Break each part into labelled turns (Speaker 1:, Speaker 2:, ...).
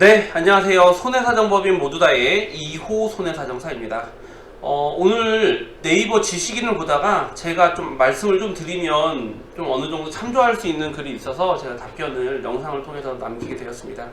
Speaker 1: 네, 안녕하세요. 손해사정법인 모두다의 2호 손해사정사입니다. 어, 오늘 네이버 지식인을 보다가 제가 좀 말씀을 좀 드리면 좀 어느 정도 참조할 수 있는 글이 있어서 제가 답변을 영상을 통해서 남기게 되었습니다.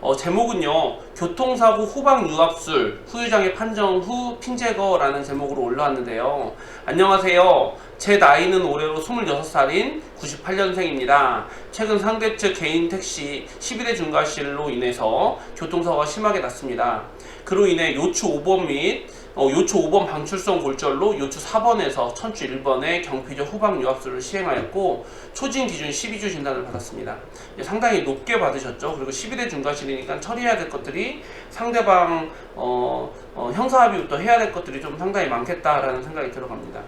Speaker 1: 어, 제목은요, 교통사고 후방 유압술, 후유장애 판정 후 핀제거라는 제목으로 올라왔는데요. 안녕하세요. 제 나이는 올해로 26살인 98년생입니다. 최근 상대 측 개인 택시 12대 중과실로 인해서 교통사고가 심하게 났습니다. 그로 인해 요추 5번 및 어, 요추 5번 방출성 골절로 요추 4번에서 천추 1번의 경피적 후방 유압술을 시행하였고 초진 기준 12주 진단을 받았습니다. 이제 상당히 높게 받으셨죠. 그리고 12대 중과실이니까 처리해야 될 것들이 상대방 어, 어, 형사합의부터 해야 될 것들이 좀 상당히 많겠다라는 생각이 들어갑니다.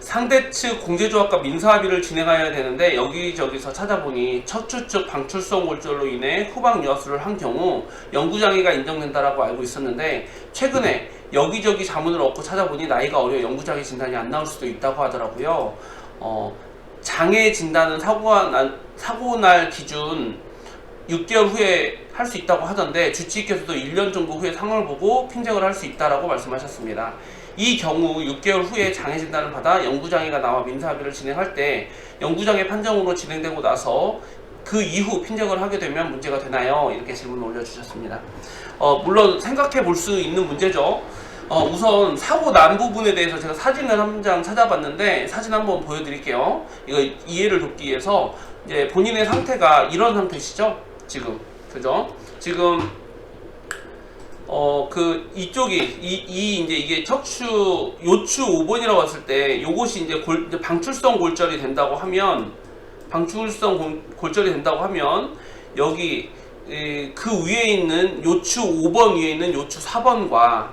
Speaker 1: 상대 측 공제조합과 민사합의를 진행해야 되는데 여기저기서 찾아보니 척추 측 방출성 골절로 인해 후방 유압술을 한 경우 영구장애가 인정된다라고 알고 있었는데 최근에 여기저기 자문을 얻고 찾아보니 나이가 어려 영구장애 진단이 안 나올 수도 있다고 하더라고요. 어, 장애 진단은 사고가 날, 사고 날 기준 6개월 후에 할 수 있다고 하던데 주치의께서도 1년 정도 후에 상황을 보고 핀잭을 할 수 있다라고 말씀하셨습니다. 이 경우 6개월 후에 장애 진단을 받아 영구장애가 나와 민사합의를 진행할 때 영구장애 판정으로 진행되고 나서 그 이후 핀잭을 하게 되면 문제가 되나요? 이렇게 질문을 올려주셨습니다. 어, 물론 생각해 볼 수 있는 문제죠. 어, 우선 사고 난 부분에 대해서 제가 사진을 한 장 찾아봤는데 사진 한번 보여드릴게요. 이거 이해를 돕기 위해서 이제 본인의 상태가 이런 상태시죠? 지금 그죠? 지금 어 그 이쪽이 이, 이 이제 이게 척추 요추 5번이라고 봤을 때 요것이 이제 골 이제 방출성 골절이 된다고 하면 방출성 골, 골절이 된다고 하면 여기 에, 그 위에 있는 요추 5번 위에 있는 요추 4번과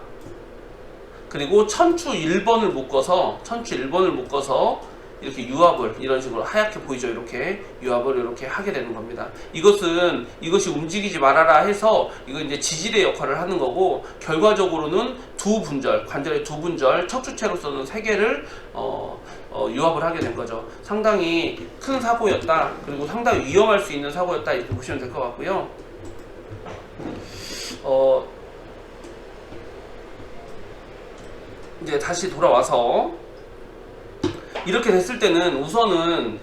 Speaker 1: 그리고 천추 1번을 묶어서 천추 1번을 묶어서 이렇게 유압을 이런 식으로 하얗게 보이죠? 이렇게 유압을 이렇게 하게 되는 겁니다. 이것은 이것이 움직이지 말아라 해서 이거 이제 지질의 역할을 하는 거고 결과적으로는 두 분절 관절의 두 분절 척추체로서는 세 개를 어, 어, 유압을 하게 된 거죠. 상당히 큰 사고였다. 그리고 상당히 위험할 수 있는 사고였다. 이렇게 보시면 될 것 같고요. 어, 이제 다시 돌아와서 이렇게 됐을 때는 우선은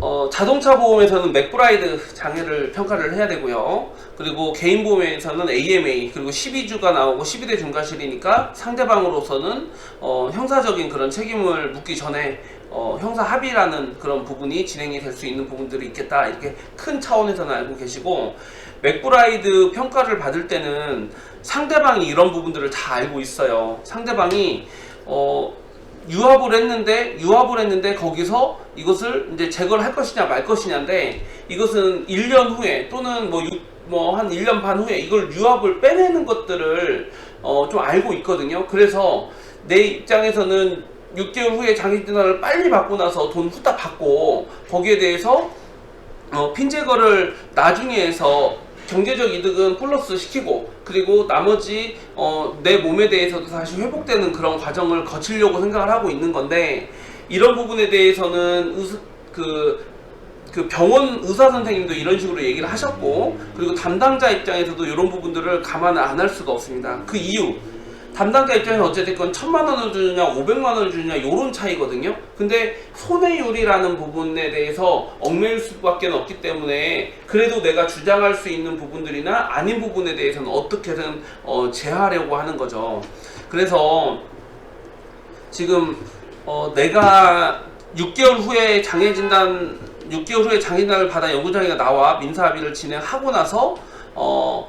Speaker 1: 어, 자동차 보험에서는 맥브라이드 장애를 평가를 해야 되고요. 그리고 개인 보험에서는 AMA 그리고 12주가 나오고 12대 중과실이니까 상대방으로서는 어, 형사적인 그런 책임을 묻기 전에 어, 형사 합의라는 그런 부분이 진행이 될 수 있는 부분들이 있겠다 이렇게 큰 차원에서는 알고 계시고 맥브라이드 평가를 받을 때는 상대방이 이런 부분들을 다 알고 있어요. 상대방이 어, 유압을 했는데 유압을 했는데 거기서 이것을 이제 제거를 할 것이냐 말 것이냐인데 이것은 1년 후에 또는 뭐 뭐한 1년 반 후에 이걸 유압을 빼내는 것들을 어 좀 알고 있거든요. 그래서 내 입장에서는 6개월 후에 장기 진단을 빨리 받고 나서 돈 후딱 받고 거기에 대해서 어, 핀 제거를 나중에 해서 경제적 이득은 플러스 시키고 그리고 나머지 어, 내 몸에 대해서도 다시 회복되는 그런 과정을 거치려고 생각을 하고 있는 건데 이런 부분에 대해서는 의사, 그, 그 병원 의사 선생님도 이런 식으로 얘기를 하셨고 그리고 담당자 입장에서도 이런 부분들을 감안을 안 할 수가 없습니다. 그 이유 담당자 입장에서 어쨌든 천만 원을 주느냐 500만 원을 주느냐 이런 차이거든요. 근데 손해율이라는 부분에 대해서 얽매일 수밖에 없기 때문에 그래도 내가 주장할 수 있는 부분들이나 아닌 부분에 대해서는 어떻게든 어, 제하려고 하는 거죠. 그래서 지금 어, 내가 6개월 후에 장애 진단 6개월 후에 장애 진단을 받아 연구장애가 나와 민사 합의를 진행하고 나서 어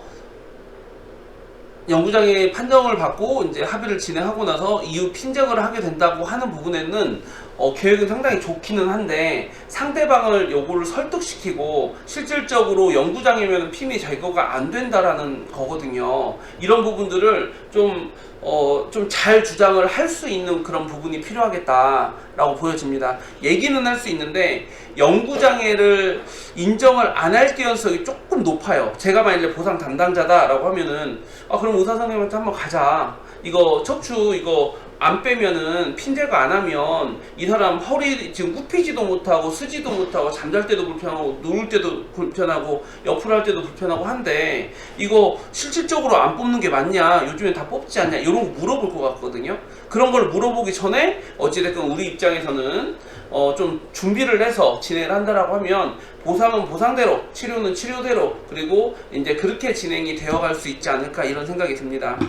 Speaker 1: 연구장의 판정을 받고 이제 합의를 진행하고 나서 이후 핀잭을 하게 된다고 하는 부분에는 어, 계획은 상당히 좋기는 한데 상대방을 요거를 설득시키고 실질적으로 연구장이면 핀이 제거가 안 된다라는 거거든요. 이런 부분들을 좀 어, 좀 잘 주장을 할 수 있는 그런 부분이 필요하겠다라고 보여집니다. 얘기는 할 수 있는데 연구장애를 인정을 안 할 가능성이 조금 높아요. 제가 만약에 보상 담당자다라고 하면은 아 그럼 의사 선생님한테 한번 가자. 이거 척추 이거 안 빼면은 핀제가 안 하면 이 사람 허리 지금 굽히지도 못하고 쓰지도 못하고 잠잘 때도 불편하고 누울 때도 불편하고 옆으로 할 때도 불편하고 한데 이거 실질적으로 안 뽑는 게 맞냐? 요즘에 다 뽑지 않냐? 이런 거 물어볼 것 같거든요. 그런 걸 물어보기 전에 어찌됐건 우리 입장에서는 어 좀 준비를 해서 진행을 한다라고 하면 보상은 보상대로 치료는 치료대로 그리고 이제 그렇게 진행이 되어갈 수 있지 않을까 이런 생각이 듭니다.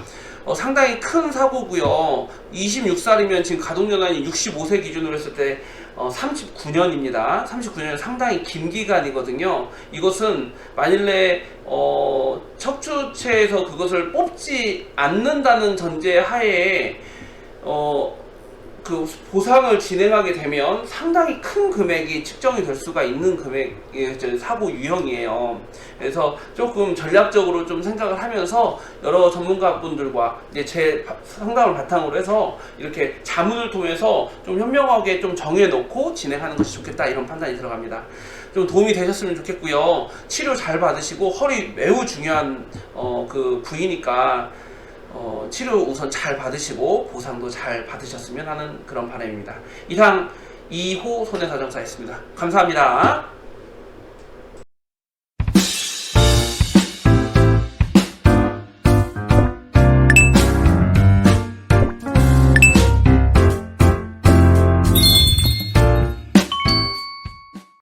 Speaker 1: 어, 상당히 큰 사고고요. 26살이면 지금 가동연한이 65세 기준으로 했을 때 어, 39년입니다. 39년은 상당히 긴 기간이거든요. 이것은 만일에 어, 척추체에서 그것을 뽑지 않는다는 전제 하에 어, 그 보상을 진행하게 되면 상당히 큰 금액이 측정이 될 수가 있는 금액의 저 사고 유형이에요. 그래서 조금 전략적으로 좀 생각을 하면서 여러 전문가분들과 이제 제 바- 상담을 바탕으로 해서 이렇게 자문을 통해서 좀 현명하게 좀 정해놓고 진행하는 것이 좋겠다 이런 판단이 들어갑니다. 좀 도움이 되셨으면 좋겠고요. 치료 잘 받으시고 허리 매우 중요한 어, 그 부위니까 어, 치료 우선 잘 받으시고 보상도 잘 받으셨으면 하는 그런 바람입니다. 이상 2호 손해사정사였습니다. 감사합니다.